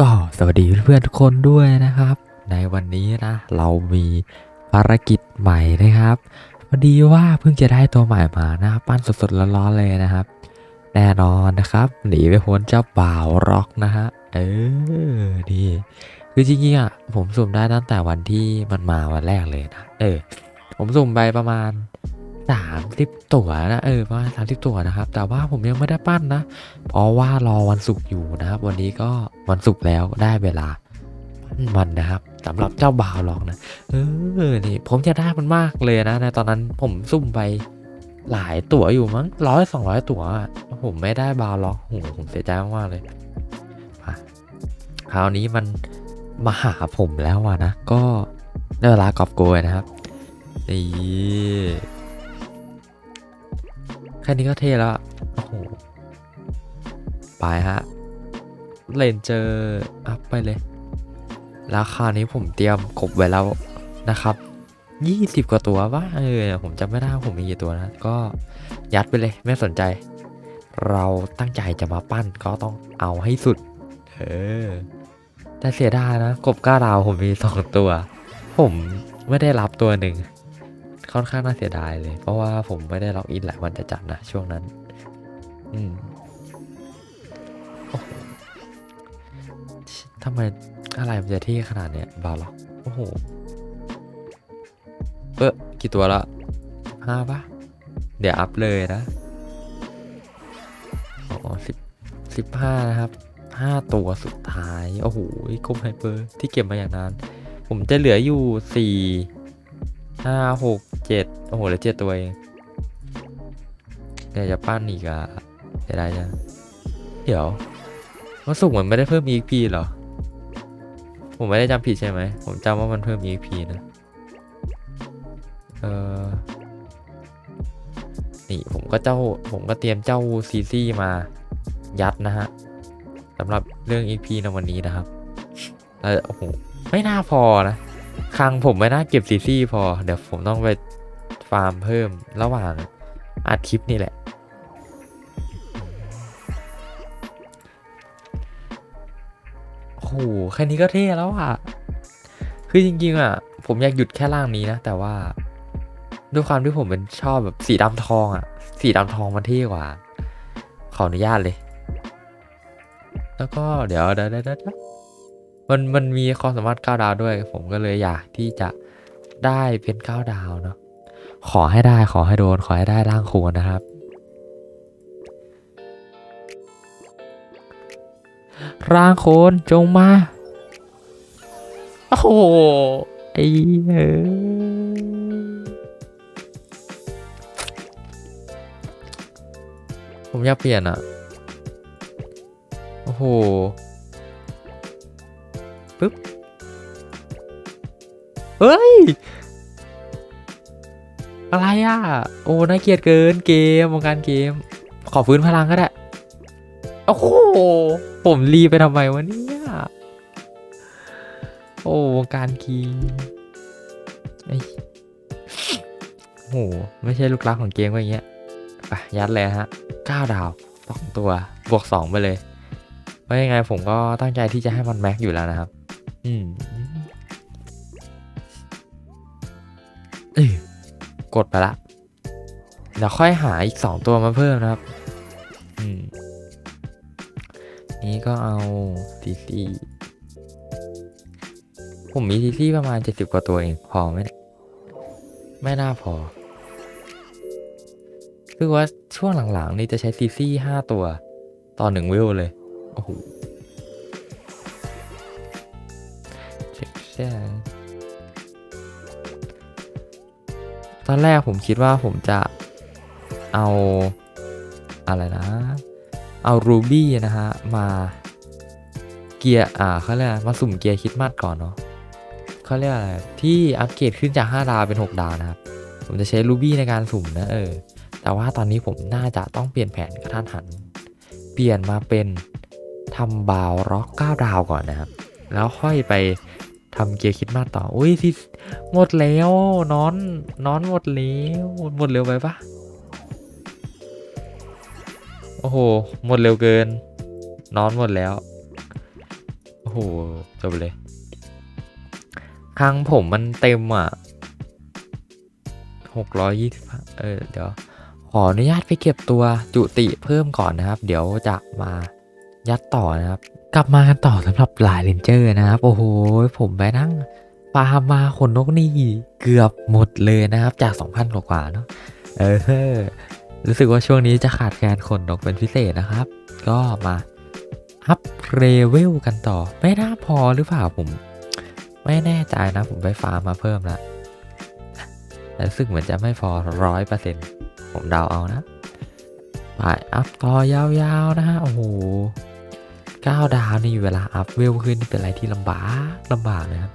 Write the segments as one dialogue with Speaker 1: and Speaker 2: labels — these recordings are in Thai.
Speaker 1: ก็สวัสดีเพื่อนๆทุกคนด้วยนะครับ ในวันนี้นะ เรามีภารกิจใหม่นะครับพอดีว่าเพิ่งจะได้ตัวใหม่มานะปั้นสดๆร้อนๆเลยนะครับ แน่นอนนะครับหนีไปพ้นเจ้าบ่าวร็อกนะฮะเออดีคือจริงๆอะผมสุ่มได้ตั้งแต่วันที่มันมาวันแรกเลยนะเออผมสุ่มไปประมาณ สามสิบตัวนะเออประมาณสามสิบตัวนะครับ แต่ว่าผมยังไม่ได้ปั้นนะ เพราะว่ารอวันศุกร์อยู่นะครับ วันนี้ก็วันศุกร์แล้วได้เวลาปั้นมันนะครับสำหรับเจ้าบ่าวหรอกนะ เออนี่ผมจะได้มันมากเลยนะในตอนนั้นผมซุ่มไปหลายตั๋วอยู่มั้งร้อยสองร้อยตั๋วผมไม่ได้บาวล็อกโหผมเสียใจมากเลยมาคราวนี้มันมาหาผมแล้วอะนะ ก็ได้เวลากอบโกยนะครับนี่ ค่นี้ก็เท่แล้วโอ้โหไปฮะเลนเจออัพไปเลย ราคานี้ผมเตรียมกบไว้แล้วนะครับ20กว่าตัวว่าเออผมจำไม่ได้ผมมีกี่ตัวนะ ก็ยัดไปเลยไม่สนใจ เราตั้งใจจะมาปั้นก็ต้องเอาให้สุด เออ แต่เสียดายนะ กบก้าดาวผมมีสองตัว ผมไม่ได้รับตัวหนึ่ง ค่อนข้างน่าเสียดายเลย เพราะว่าผมไม่ได้ล็อกอินหลายวันจะจัดนะช่วงนั้น อืมทำไมอะไรมันจะเท่ขนาดเนี้ยบาล็อกโอ้โห เออกี่ตัวละห้าปะเดี๋ยวอัพเลยนะ อ๋อสิบสิบห้านะครับห้าตัวสุดท้าย โอ้โหคมไฮเปอร์ที่เก็บมาอย่างนาน ผมจะเหลืออยู่สี่ห้าหก เจ็ดโอ้โหเหลือเจ็ดตัวเองเดี๋ยวจะปั้นอีกอะเสียดายจังเดี๋ยวว่าสุกร์มันไม่ได้เพิ่ม EXP เหรอ ผมไม่ได้จำผิดใช่ไหม ผมจำว่ามันเพิ่ม EXP นะ เออนี่ผมก็เจ้า ผมก็เตรียมเจ้าซีซี่มายัดนะฮะสำหรับเรื่อง EXP ในวันนี้นะครับ เออโอ้โห ไม่น่าพอนะครั้งผมไม่น่าเก็บซีซี่พอ เดี๋ยวผมต้องไป ฟาร์มเพิ่มระหว่างอัดคลิปนี่แหละ โอ้โห แค่นี้ก็เท่แล้วอะ คือจริงๆอะ ผมอยากหยุดแค่ล่างนี้นะ แต่ว่า ด้วยความที่ผมเป็นชอบแบบสีดำทองอะ สีดำทองมันเท่กว่า ขออนุญาตเลย แล้วก็เดี๋ยวเดี๋ยวเดี๋ยวมันมันมีความสามารถก้าดาวด้วย ผมก็เลยอยากที่จะได้เป็นก้าดาวเนาะ ขอให้ได้ขอให้โดน ขอให้ได้ร่างควรนะครับ ร่างโคนจงมา โอ้โหไอ้เอ้ยผมอยากเปลี่ยนอะ โอ้โหปึ๊บ เฮ้ย อะไรอะ โอ้น่าเกลียดเกินเกมวงการเกม ขอฟื้นพลังก็ได้ โอ้โห ผมรีไปทำไมวะเนี่ยโอ้วงการคีไอ้โอ้โห ไม่ใช่ลูกรักของเกมก็อย่างเงี้ยไปยัดเลยฮะเก้าดาวสองตัว บวกสองไปเลย เพราะยังไงผมก็ตั้งใจที่จะให้มันแม็กอยู่แล้วนะครับ อืม กดไปละ เดี๋ยวค่อยหาอีกสองตัวมาเพิ่มนะครับ อืม นี้ก็เอาซีซีผมมีซีซีประมาณ 70 กว่าตัวเอง พอไหมไม่น่าพอ คือว่าช่วงหลังๆ นี่จะใช้ซีซีห้าตัว ต่อหนึ่งวิวเลย โอ้โหเช็คแช่ ตอนแรกผมคิดว่าผมจะเอาอะไรนะ เอารูบี้นะฮะ มาเกียร์อ่าเขาเรียกมาสุ่มเกียร์คิดมัดก่อนเนาะเขาเรียกอะไรที่อัปเกรดขึ้นจาก 5 ดาวเป็น 6 ดาวนะครับ ผมจะใช้รูบี้ในการสุ่มนะเออ แต่ว่าตอนนี้ผมน่าจะต้องเปลี่ยนแผนกระทันหัน เปลี่ยนมาเป็นทำบาวร็อก9ดาวก่อนนะครับ แล้วค่อยไป ทำเกียร์คิดมัดต่ออุ้ยที่หมดแล้วนอนนอนหมดแล้วหมดเร็วไปปะโอ้โหหมดเร็วเกิน นอนหมดแล้วโอ้โหจบเลยครั้งผมมันเต็มอะหกร้อยยี่สิบเออเดี๋ยวขออนุญาตไปเก็บตัวจุติเพิ่มก่อนนะครับ เดี๋ยวจะมายัดต่อนะครับ กลับมากันต่อสำหรับหลายเลนเจอร์นะครับโอ้โหผมไปนั่งฟาร์มมาขนนกนี่เกือบหมดเลยนะครับ จาก 2,000 กว่าๆเนาะเออรู้สึกว่าช่วงนี้จะขาดแคลนขนนกเป็นพิเศษนะครับ ก็มาอัพเลเวลกันต่อ ไม่น่าพอหรือเปล่าผม ไม่แน่ใจนะผมไปฟาร์มมาเพิ่มแล้วแต่รู้สึกเหมือนจะไม่พอร้อยเปอร์เซ็นต์ผมเดาเอานะไปอัพต่อยาวๆนะฮะโอ้โห ก้าดาวนี่เวลาอัพเวลขึ้นเป็นอะไรที่ลำบากลำบากนะครับ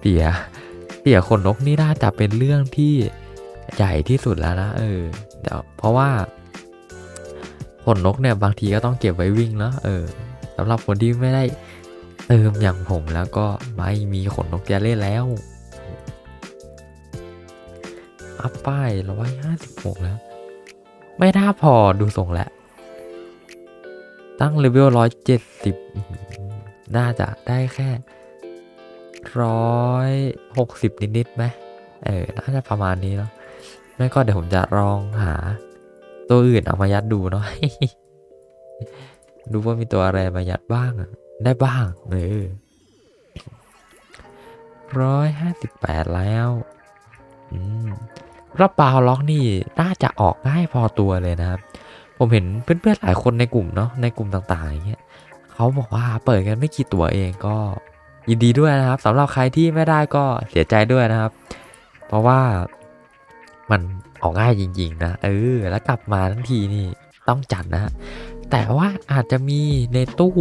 Speaker 1: เสียเสียขนนกนี่น่าจะเป็นเรื่องที่ใหญ่ที่สุดแล้วนะเออเดี๋ยวเพราะว่าขนนกเนี่ยบางทีก็ต้องเก็บไว้วิ่งเนาะเออสำหรับคนที่ไม่ได้เติมอย่างผมแล้วก็ไม่มีขนนกจะเล่นแล้วอัพป้ายร้อยห้าสิบหกแล้ว ไม่น่าพอดูทรงแล้ว ตั้งเลเวลร้อยเจ็ดสิบน่าจะได้แค่ร้อยหกสิบนิดๆไหมเออ น่าจะประมาณนี้เนาะไม่ก็เดี๋ยวผมจะลองหา ตัวอื่นเอามายัดดูเนาะดูว่ามีตัวอะไรมายัดบ้างอะได้บ้างเออร้อยห้าสิบแปดแล้วอืมรอบปาล็อกนี่น่าจะออกง่ายพอตัวเลยนะครับ ผมเห็นเพื่อนๆหลายคนในกลุ่มเนาะในกลุ่มต่างๆอย่างเงี้ยเขาบอกว่าเปิดกันไม่กี่ตัวเองก็ยินดีด้วยนะครับสำหรับใครที่ไม่ได้ก็เสียใจด้วยนะครับ เพราะว่ามันออกง่ายจริงๆนะเออแล้วกลับมาทั้งทีนี่ต้องจัดนะ แต่ว่าอาจจะมีในตู้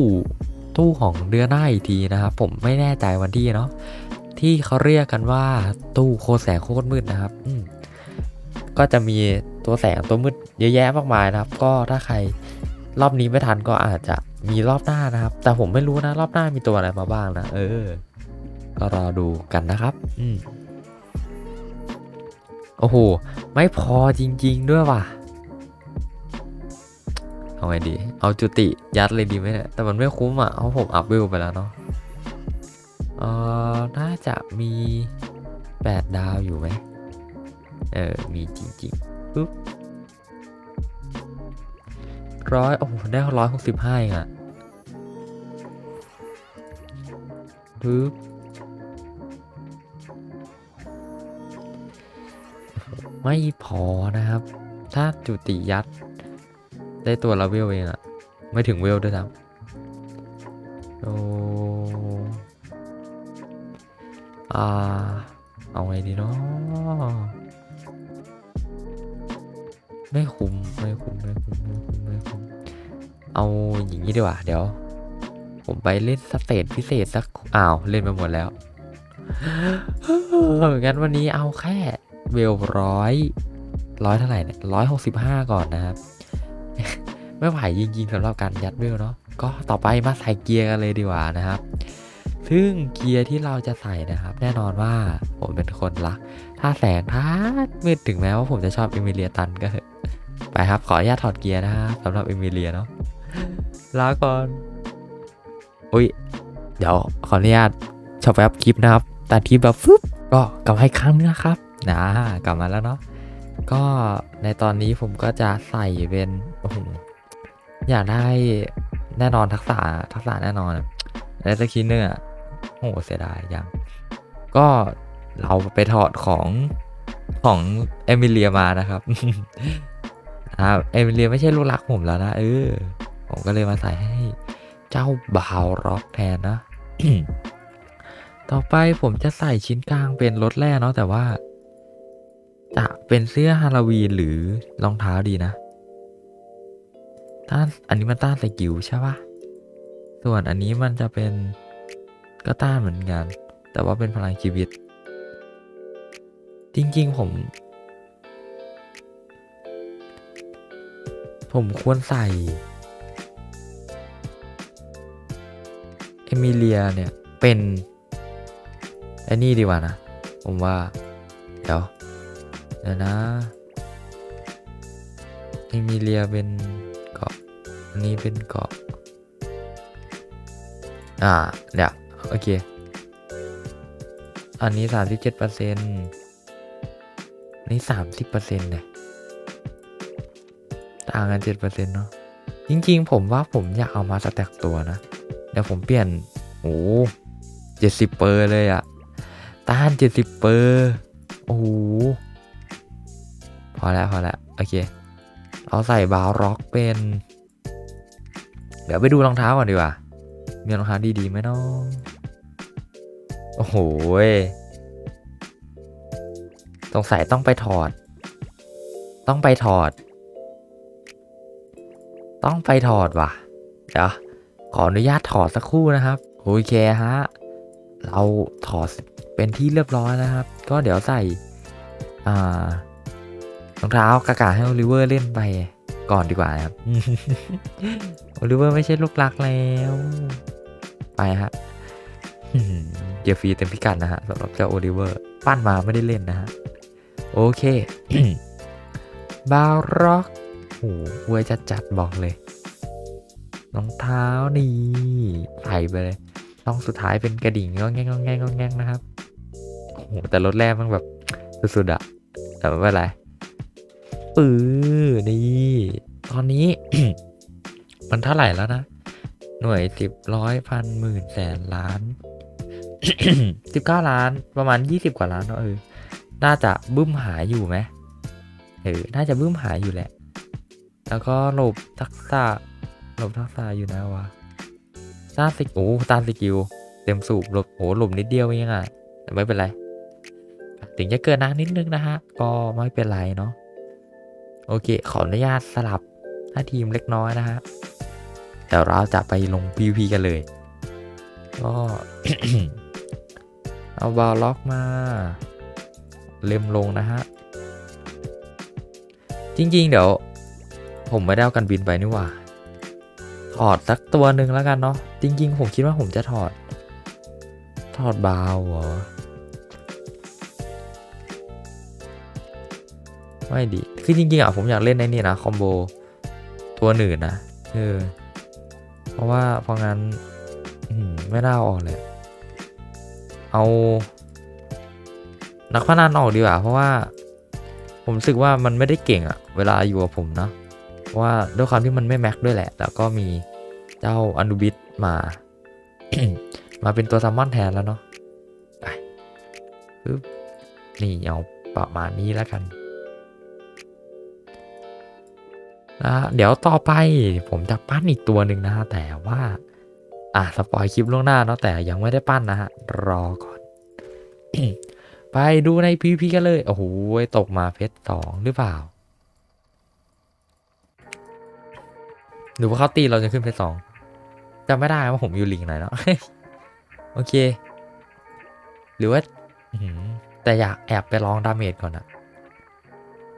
Speaker 1: ตู้ของเดือนหน้าอีกทีนะครับผมไม่แน่ใจวันที่เนาะที่เขาเรียกกันว่าตู้โคแสงโคตรมืดนะครับก็จะมี ตัวแสงตัวมืดเยอะแยะมากมายนะครับ ก็ถ้าใครรอบนี้ไม่ทันก็อาจจะมีรอบหน้านะครับ แต่ผมไม่รู้นะรอบหน้ามีตัวอะไรมาบ้างนะ เออ ก็รอดูกันนะครับ อืมโอ้โห ไม่พอจริง ๆ ด้วยว่ะ เอาไงดี เอาจุติยัดเลยดีไหมเนี่ย แต่มันไม่คุ้มอะเพราะผมอัพวิวไปแล้วเนาะ เออน่าจะมีแปดดาวอยู่ไหม เออ มีจริง ๆ ปุ๊บร้อยโอ้โหได้ร้อยหกสิบห้าเองอะปุ๊บไม่พอนะครับ ถ้าจุติยัด ได้ตัวละเวลเองอะไม่ถึงเวลด้วยซ้ำโอ้อ่าเอาไงดีเนาะ ไม่คุ้มไม่คุ้มไม่คุ้มไม่คุ้มไม่คุ้มเอาอย่างนี้ดีกว่า เดี๋ยว ผมไปเล่นสเตจพิเศษสักอ้าวเล่นไปหมดแล้วงั้นวันนี้เอาแค่เวลร้อยร้อยเท่าไหร่เนี่ยร้อยหกสิบห้าก่อนนะครับ ไม่ไหวจริงๆสำหรับการยัดเวลเนาะก็ต่อไปมาใส่เกียร์กันเลยดีกว่านะครับ ซึ่งเกียร์ที่เราจะใส่นะครับ แน่นอนว่าผมเป็นคนรัก ถ้าแสงท้ามืดถึงแม้ว่าผมจะชอบเอมิเลียตันก็เถอะไปครับ ขออนุญาตถอดเกียร์นะครับสำหรับเอมิเลียเนาะลาก่อน อุ้ย เดี๋ยวขออนุญาตชอบแอปคลิปนะครับตัดคลิปแบบฟึบก็กลับมาอีกครั้งนึงนะครับนะกลับมาแล้วเนาะก็ในตอนนี้ผมก็จะใส่เป็นโอ้โหอยากได้แน่นอนทักษะทักษะแน่นอนและสกินเนอร์อะ โอ้โหเสียดายยัง ก็เราไปถอดของของเอมิเลียมานะครับอ่าเอมิเลียไม่ใช่ลูกรักผมแล้วนะเออผมก็เลยมาใส่ให้เจ้าบาวร็อกแทนนะ ต่อไปผมจะใส่ชิ้นกลางเป็นรถแร่เนาะแต่ว่า จะเป็นเสื้อฮาโลวีนหรือรองเท้าดีนะต้านอันนี้มันต้านสกิลใช่ปะส่วนอันนี้มันจะเป็น ก็ต้านเหมือนกัน แต่ว่าเป็นพลังชีวิต จริงๆผม ผมควรใส่ เอมิเลียเนี่ย เป็นไอ้นี่ดีกว่านะ ผมว่า เดี๋ยว เดี๋ยวนะ เอมิเลียเป็นเกาะ อันนี้เป็นเกาะ อ่า เดี๋ยว โอเค อันนี้สามสิบเจ็ดเปอร์เซ็นต์นี่สามสิบเปอร์เซ็นต์เนี่ยต่างกันเจ็ดเปอร์เซ็นต์เนาะจริงๆ ผมว่าผมอยากเอามาสแต็กตัวนะ เดี๋ยวผมเปลี่ยนโอ้เจ็ดสิบเปอร์เลยอะต้านเจ็ดสิบเปอร์โอ้โหพอแล้วพอแล้วโอเค เอาใส่บาวร็อกเป็น เดี๋ยวไปดูรองเท้าก่อนดีกว่า มีรองเท้าดีๆไหมน้อง โอ้โหสงสัยต้องไปถอด ต้องไปถอด ต้องไปถอดว่ะ เดี๋ยว ขออนุญาตถอดสักครู่นะครับ โอเคฮะ เราถอดเป็นที่เรียบร้อยนะครับ ก็เดี๋ยวใส่ อ่ารองเท้ากากาให้โอลิเวอร์เล่นไปก่อนดีกว่าครับ โอลิเวอร์ไม่ใช่ลูกรักแล้ว ไปฮะ เกียร์ฟรีเต็มพิกัดนะฮะสำหรับเจ้าโอลิเวอร์ปั้นมาไม่ได้เล่นนะฮะ โอเค บาวร็อกโอ้โหอวยจัดจัดๆบอกเลยรองเท้านี่ใส่ไปเลยช่องสุดท้ายเป็นกระดิ่งก็แง่งก็แง่งก็แง่งนะครับโอ้โหแต่รถแรกมันแบบสุดๆอะแต่ไม่เป็นไรปื้อนี่ตอนนี้ มันเท่าไหร่แล้วนะ หน่วยสิบร้อยพันหมื่นแสนล้าน สิบเก้าล้านประมาณยี่สิบกว่าล้านเนอะเออ น่าจะบึ้มหายอยู่ไหมเออ น่าจะบึ้มหายอยู่แหละ แล้วก็หลบทักษะหลบทักษะอยู่นะวะต้านสกิลโอ้ต้านสกิลเต็มสูบหลบโอ้หลบนิดเดียวเองอะแต่ไม่เป็นไร ถึงจะเกินนะนิดนึงนะฮะ ก็ไม่เป็นไรเนาะ โอเค ขออนุญาตสลับห้าทีมเล็กน้อยนะฮะเดี๋ยวเราจะไปลง PVP กันเลย ก็ เอาบาล็อกมาเล็มลงนะฮะ จริง ๆ เดี๋ยว ผมไม่ได้เอากันบินไปนี่หว่า ถอดสักตัวหนึ่งแล้วกันเนาะจริง ๆ ผมคิดว่าผมจะถอด ถอดบาวเหรอไม่ดี คือจริงๆอะผมอยากเล่นในนี่นะคอมโบตัวหนึ่งนะเออเพราะว่าเพราะงั้นไม่น่าออกเลย เอา นักพนันออกดีกว่า เพราะว่า ผมรู้สึกว่ามันไม่ได้เก่งอะเวลาอยู่กับผมเนาะว่าด้วยความที่มันไม่แม็กด้วยแหละ แล้วก็มีเจ้าอนุบิสมา มาเป็นตัวซัมมอนแทนแล้วเนาะไปปึ๊บนี่เอาประมาณนี้แล้วกันนะเดี๋ยวต่อไปผมจะปั้นอีกตัวหนึ่งนะ แต่ว่า อะสปอยคลิปล่วงหน้าเนาะแต่ยังไม่ได้ปั้นนะฮะ รอก่อน ไปดูในพีพีกันเลย โอ้โหตกมาเพชรสองหรือเปล่า หรือว่าเขาตีเราจะขึ้นเพชรสองจำไม่ได้ว่าผมอยู่ลิงไหนเนาะโอเค หรือว่าแต่อยากแอบไปลองดาเมจก่อนอะ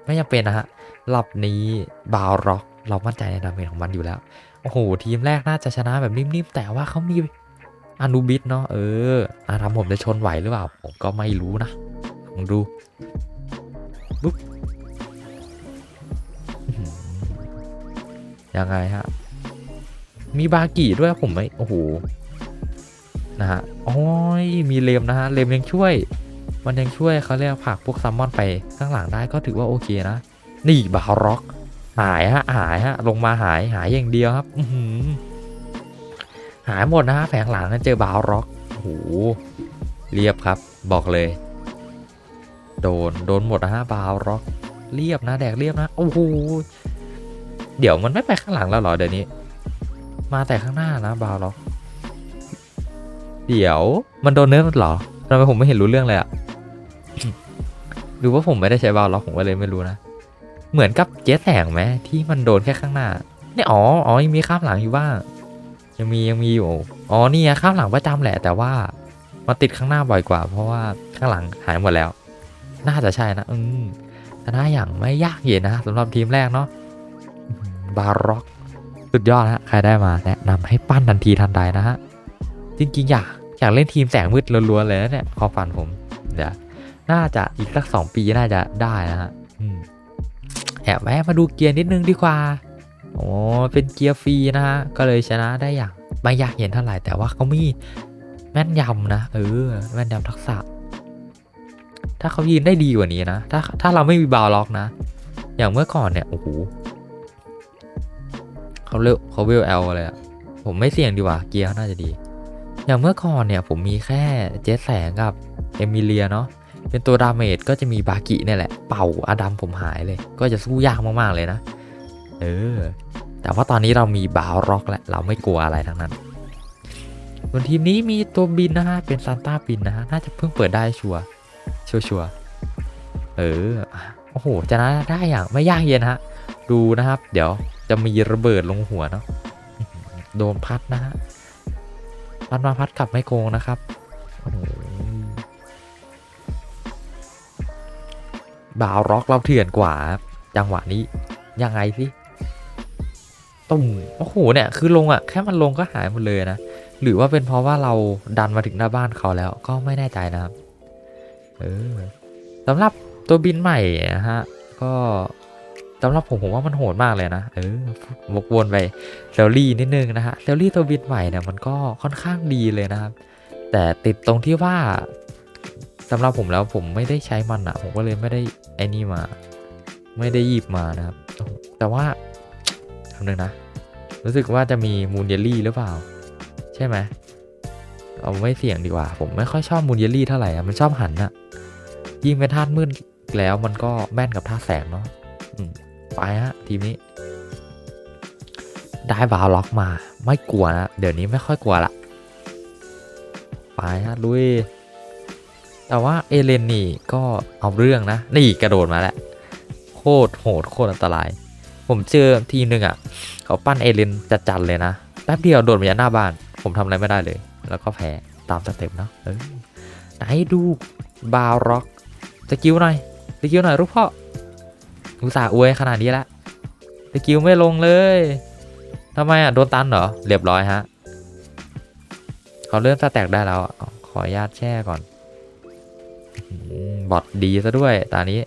Speaker 1: ไม่จำเป็นนะฮะรอบนี้บาวร็อก เรามั่นใจในดาเมจของมันอยู่แล้ว โอ้โห ทีมแรกน่าจะชนะแบบนิ่มๆ แต่ว่าเขามีอนุบิสเนาะเอออาทำผมจะชนไหวหรือเปล่า ผมก็ไม่รู้นะลองดูปุ๊บยังไงฮะ มีบากิด้วยผมไม่โอ้โห นะฮะโอ้ยมีเลมนะฮะเลมยังช่วย มันยังช่วยเขาเรียกผักพวกซัมมอนไปข้างหลังได้ก็ถือว่าโอเคนะ นี่บาร็อก หายฮะหายฮะลงมาหายหายอย่างเดียวครับหหายหมดนะฮะแผงหลังเจอบาวร็อกโอ้โหเรียบครับ บอกเลย โดนโดนหมดนะฮะบาวร็อกเรียบนะแดกเรียบนะโอ้โหเดี๋ยวมันไม่ไปข้างหลังแล้วหรอเดี๋ยวนี้ มาแต่ข้างหน้านะบาวร็อกเดี๋ยวมันโดนเนิร์ฟเหรอทำไมผมไม่เห็นรู้เรื่องเลยอะหรือว่าผมไม่ได้ใช้บาวล็อกผมก็เลยไม่รู้นะ เหมือนกับเจ๊แสงไหมที่มันโดนแค่ข้างหน้าเนี่ยอ๋ออ๋อยังมีข้ามหลังอยู่บ้างยังมียังมีอยู่อ๋อนี่ข้ามหลังประจำแหละ แต่ว่ามาติดข้างหน้าบ่อยกว่า เพราะว่าข้างหลังหายหมดแล้ว น่าจะใช่นะอืมชนะอย่างไม่ยากเย็นนะสำหรับทีมแรกเนาะบาร็อกสุดยอดนะใครได้มาแนะนำให้ปั้นทันทีทันใดนะฮะจริงๆอยากอยากเล่นทีมแสงมืดล้วนๆเลยนะเนี่ยความฝันผมเดี๋ยวน่าจะอีกสักสองปีน่าจะได้นะฮะ แอบแวะมาดูเกียร์นิดนึงดีกว่า โอ้เป็นเกียร์ฟรีนะฮะ ก็เลยชนะได้อย่างไม่ยากเย็นเท่าไหร่แต่ว่าเขามีแม่นยำนะ เออ แม่นยำทักษะ ถ้าเขายืนได้ดีกว่านี้นะ ถ้าถ้าเราไม่มีบาวล็อกนะ อย่างเมื่อก่อนเนี่ย โอ้โหเขาเลือกเขาเวลเอลเลยอะผมไม่เสี่ยงดีกว่า เกียร์น่าจะดี อย่างเมื่อก่อนเนี่ยผมมีแค่เจสแสงกับเอมิเลียเนาะ เป็นตัวดาเมจก็จะมีบากิเนี่ยแหละ เป่าอดัมผมหายเลย ก็จะสู้ยากมากๆเลยนะ เออ แต่ว่าตอนนี้เรามีบาวร็อกแล้วเราไม่กลัวอะไรทั้งนั้นส่วนทีมนี้มีตัวบินนะฮะ เป็นซานต้าบินนะฮะ น่าจะเพิ่งเปิดได้ชัวชัวชัวเออ โอ้โห จะนะได้อย่างไม่ยากเย็นฮะ ดูนะครับ เดี๋ยวจะมีระเบิดลงหัวเนาะ โดนพัดนะฮะ พัดมาพัดกลับไม่โกงนะครับ โอ้โห บาวร็อกเราเถื่อนกว่า จังหวะนี้ยังไงสิตุ่มโอ้โหเนี่ยคือลงอะ่ะแค่มันลงก็หายหมดเลยนะหรือว่าเป็นเพราะว่าเราดันมาถึงหน้าบ้านเขาแล้วก็ไม่แน่ใจนะครับเออสำหรับตัวบินใหม่นะฮะก็สำหรับผมผมว่ามันโหดมากเลยนะเออวกวนไปเซลลี่นิดนึงนะฮะเซลลี่ตัวบินใหม่เนี่ยมันก็ค่อนข้างดีเลยนะครับ แต่ติดตรงที่ว่า สำหรับผมแล้วผมไม่ได้ใช้มันอะผมก็เลยไม่ได้ไอ้นี่มา ไม่ได้หยิบมานะครับ แต่ว่าคำหนึ่งนะ รู้สึกว่าจะมีมูนเยลลี่หรือเปล่า ใช่ไหมเอาไม่เสี่ยงดีกว่า ผมไม่ค่อยชอบมูนเยลลี่เท่าไหร่อะมันชอบหันอะยิ่งเป็นธาตุมืดแล้วมันก็แม่นกับธาตุแสงเนาะไปฮะทีมนี้ ได้บาวล็อกมา ไม่กลัวนะ เดี๋ยวนี้ไม่ค่อยกลัวละ ไปฮะลุย แต่ว่าเอเลนนี่ก็เอาเรื่องนะ นี่กระโดดมาแล้ว โคตรโหดโคตรอันตราย ผมเจอทีหนึ่งอะ เขาปั้นเอเลนจัดจัดๆเลยนะ แป๊บเดียวโดดมาจากหน้าบ้าน ผมทำอะไรไม่ได้เลย แล้วก็แพ้ตามสเต็ปเนาะไหนดูบาร็อกสกิลหน่อยสกิลหน่อยลูกพ่ออุตส่าห์อวยขนาดนี้แล้วสกิลไม่ลงเลยทำไมอะ โดนตันเหรอ เรียบร้อยฮะ เขาเริ่มสแต็กได้แล้วขออนุญาตแช่ก่อน บอทดีซะด้วยตานี้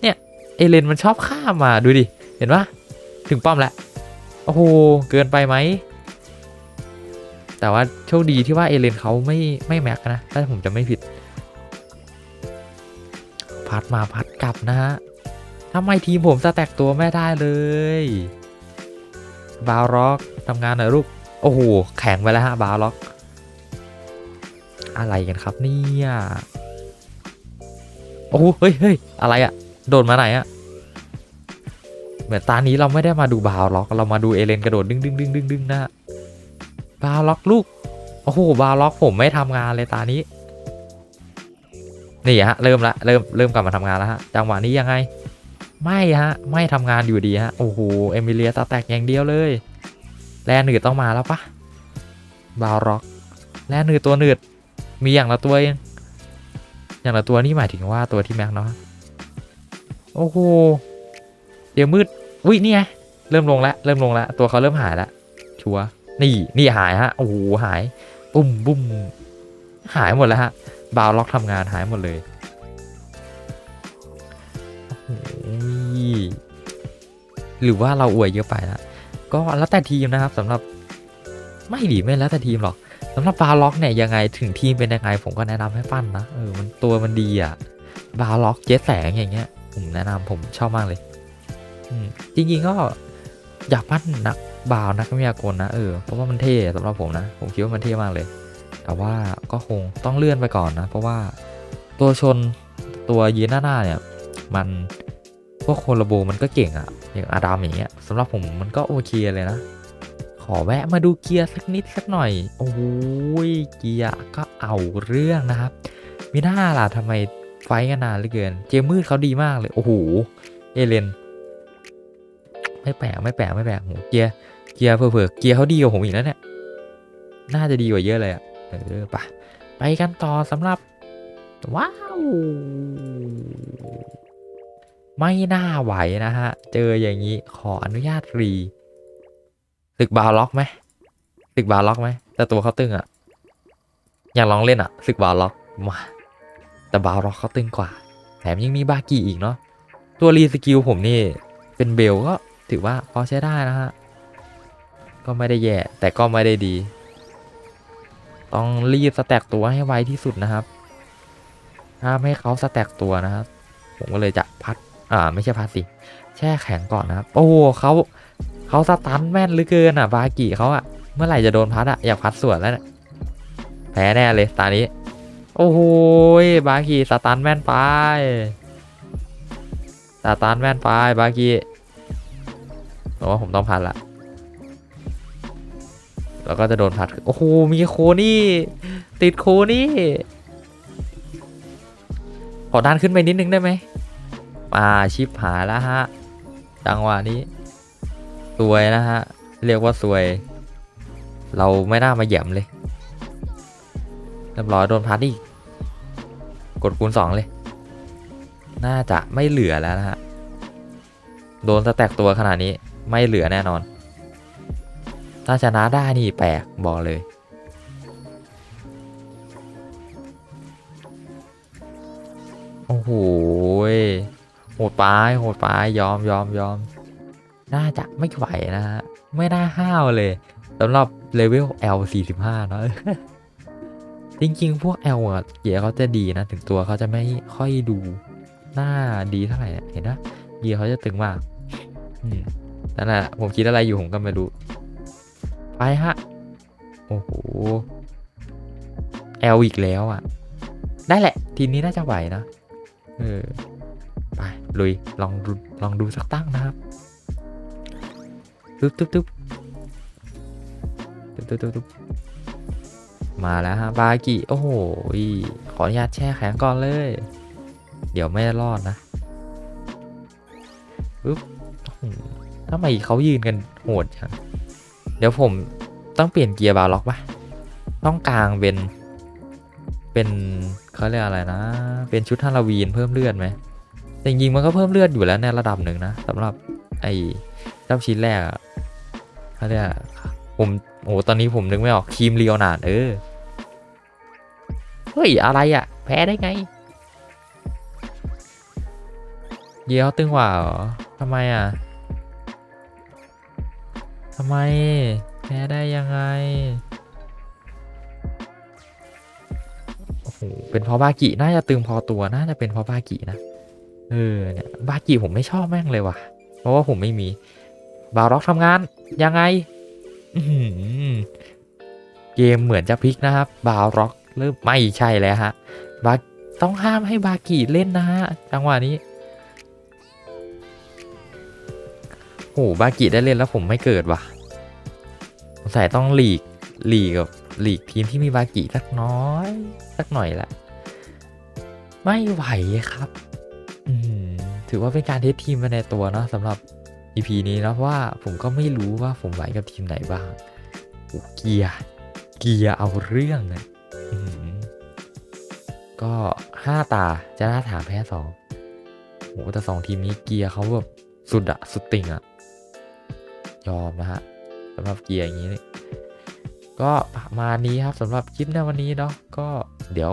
Speaker 1: เนี่ย เอเลนมันชอบข้ามมาดูดิ เห็นปะถึงป้อมแล้ว โอ้โห เกินไปไหม แต่ว่าโชคดีที่ว่าเอเลนเขาไม่ไม่แม็กนะ ถ้าผมจะไม่ผิด พัดมาพัดกลับนะฮะทำไมทีมผมสแต็กตัวไม่ได้เลย บาวล็อกทำงานหน่อยลูก โอ้โห แข็งไปแล้วฮะบาวล็อก อะไรกันครับเนี่ยโอ้โหเฮ้ยเฮ้ยอะไรอะโดดมาไหนอะเหมือนตานี้เราไม่ได้มาดูบาวล็อก เรามาดูเอเลนกระโดดดึงดึงดึงดึงดึงนะบาวล็อกลูกโอ้โหบาวล็อกผมไม่ทำงานเลยตานี้นี่ฮะเริ่มละเริ่มเริ่มกลับมาทำงานแล้วฮะจังหวะนี้ยังไง ไม่ฮะไม่ทำงานอยู่ดีฮะโอ้โหเอมิเลียตาแตกอย่างเดียวเลยแลหนืดต้องมาแล้วปะบาวล็อกแลหนืดตัวหนืด มีอย่างละตัวเองอย่างละตัวนี่หมายถึงว่าตัวที่แม็กเนาะโอ้โหเดี๋ยวมืดอุ้ยนี่ไงเริ่มลงแล้วเริ่มลงแล้วตัวเขาเริ่มหายแล้วชัวนี่นี่หายฮะโอ้โหหายปุ้มปุ้มหายหมดแล้วฮะบาวล็อกทำงานหายหมดเลยโอ้โหหรือว่าเราอวยเยอะไปละก็แล้วแต่ทีมนะครับสำหรับไม่ดีไม่แล้วแต่ทีมหรอก สำหรับบาล็อกเนี่ยยังไงถึงทีมเป็นยังไงผมก็แนะนำให้ปั้นนะเออมันตัวมันดีอะบาล็อกเจ๊แสงอย่างเงี้ย ผมแนะนำผมชอบมากเลยจริงๆก็อยากปั้นนักบาวนักวิทยากลนะเออเพราะว่ามันเท่สำหรับผมนะผมคิดว่ามันเท่มากเลย แต่ว่าก็คงต้องเลื่อนไปก่อนนะ เพราะว่าตัวชนตัวยีนหน้าหน้าเนี่ย มันพวกโคลโบมันก็เก่งอะอย่างอาดามอย่างเงี้ยสำหรับผมมันก็โอเคเลยนะ ขอแวะมาดูเกียร์สักนิดสักหน่อย โอ้ยเกียร์ก็เอาเรื่องนะครับมีหน้าล่ะทำไมไฟกันนานเหลือเกิน เจมมืดเขาดีมากเลย โอ้โห เอเลน ไม่แปลกไม่แปลกไม่แปลกโหเกียร์เกียร์เผื่อๆเกียร์เขาดีกว่าผมอีกนะเนี่ย น่าจะดีกว่าเยอะเลยอะเออไปไปกันต่อสำหรับ ว้าว ไม่น่าไหวนะฮะ เจออย่างนี้ขออนุญาตรี ตึกบาล็อกไหมตึกบาล็อกไหมแต่ตัวเขาตึงอะอยากลองเล่นอะตึกบาล็อกมาแต่บาล็อกเขาตึงกว่า แถมยังมีบากิอีกเนาะตัวรีสกิลผมนี่เป็นเบลก็ถือว่าพอใช้ได้นะฮะก็ไม่ได้แย่แต่ก็ไม่ได้ดี ต้องรีบสแต็กตัวให้ไวที่สุดนะครับห้ามให้เขาสแต็กตัวนะครับ ผมก็เลยจะพัด อ่า ไม่ใช่พัดสิ แช่แข็งก่อนนะครับ โอ้โหเขา เขาสตันแม่นหลือเกินอะบากิเขาอะ เมื่อไหร่จะโดนพัดอะอยากพัดสวนแล้วเนี่ยแพ้แน่เลยตานี้ โอ้โหบากิสตันแม่นไปสตันแม่นไปบากิโอ้ผมต้องพัดละแล้วก็จะโดนพัด โอ้โห มีโคนี่ ติดโคนี่ ขอด้านขึ้นไปนิดนึงได้ไหมมาชิปหายแล้วฮะ จังหวะนี้ สวยนะฮะ เรียกว่าสวย เราไม่น่ามาแหยี่มเลยเรียบร้อยโดนพัดอีกกดคูณสองเลย น่าจะไม่เหลือแล้วนะฮะ โดนสแต็กตัวขนาดนี้ไม่เหลือแน่นอน ถ้าชนะได้นี่แปลกบอกเลยโอ้โหโหดไปโหดไปยอมยอมยอม น่าจะไม่ไหวนะฮะ ไม่น่าห้าวเลยสำหรับเลเวล L 45 เนอะจริงๆ พวก L อะเกียร์เขาจะดีนะ ถึงตัวเขาจะไม่ค่อยดูหน้าดีเท่าไหร่เห็นนะเกียร์เขาจะตึงมากนั่นแหละผมคิดอะไรอยู่ผมก็ไม่รู้ ไปฮะ โอ้โห L อีกแล้วอะ ได้แหละ ทีนี้น่าจะไหวนะ เออ ไปลุยลองดูลองดูสักตั้งนะครับ ตึ๊บตึ๊บตึ๊บตึ๊บตึ๊บตึ๊บตึ๊บมาแล้วฮะบากิโอ้โหขออนุญาตแช่แข็งก่อนเลย เดี๋ยวไม่รอดนะปึ๊บทำไมเขายืนกันโหดจังเดี๋ยวผมต้องเปลี่ยนเกียร์บาร์ล็อกปะต้องกลางเป็น เป็นเขาเรียกอะไรนะ เป็นชุดฮาโลวีนเพิ่มเลือดไหมแต่จริงๆมันก็เพิ่มเลือดอยู่แล้วในระดับหนึ่งนะสำหรับไอ้เจ้าชิ้นแรก เขาเรียกผมโอ้ตอนนี้ผมนึกไม่ออกครีมเรียวนาดเออ เฮ้ย อะไรอะแพ้ได้ไง เยียวตึงกว่าเหรอทำไมอะทำไม แพ้ได้ยังไง โอ้โห เป็นเพราะบากิ น่าจะตึงพอตัว น่าจะเป็นเพราะบากินะ เออ เนี่ย บากิผมไม่ชอบแม่งเลยว่ะ เพราะว่าผมไม่มี บาร็อกทำงาน ยังไงเกมเหมือนจะพลิกนะครับ บาร็อกเริ่มไม่ใช่แล้วฮะ บาต้องห้ามให้บากิเล่นนะฮะ จังหวะนี้โอ้โหบากิได้เล่นแล้วผมไม่เกิดว่ะสงสัยต้องหลีกหลีกกับหลีกทีมที่มีบากิสักน้อย สักหน่อยละไม่ไหวครับ ถือว่าเป็นการเทสทีมไปในตัวเนาะสำหรับ EP นี้นะเพราะว่าผมก็ไม่รู้ว่าผมไหวกับทีมไหนบ้างเกียร์เกียร์เอาเรื่องนะก็ห้าตาจะน่าถามแพ้สองโหแต่สองทีมนี้เกียร์เขาแบบสุดอะสุดติ่งอะยอมนะฮะสำหรับเกียร์อย่างนี้นี่ก็ประมาณนี้ครับสำหรับคลิปในวันนี้เนาะก็เดี๋ยว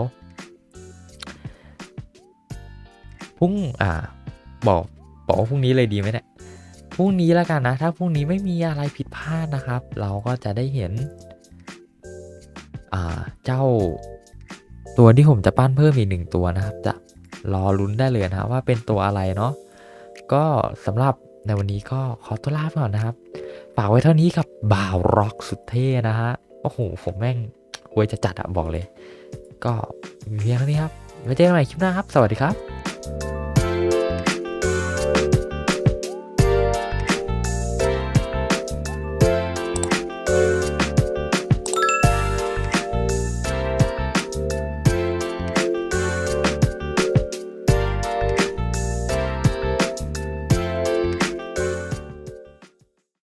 Speaker 1: พรุ่งอ่า บอกบอกว่าพรุ่งนี้เลยดีไหมเนี่ย รุ่งนี้แล้วกันนะ ถ้าพรุ่งนี้ไม่มีอะไรผิดพลาดนะครับ เราก็จะได้เห็นเจ้าตัวที่ผมจะปั้นเพิ่มอีกหนึ่งตัวนะครับ จะรอลุ้นได้เลยนะว่าเป็นตัวอะไรเนาะก็สำหรับในวันนี้ก็ขอตัวลาไปก่อนนะครับฝากไว้เท่านี้กับบ่าวร็อกสุดเท่นะฮะโอ้โหผมแม่งอวยจะจัดอะบอกเลย ก็มีเพียงเท่านี้ครับไว้เจอกันใหม่คลิปหน้าครับ สวัสดีครับ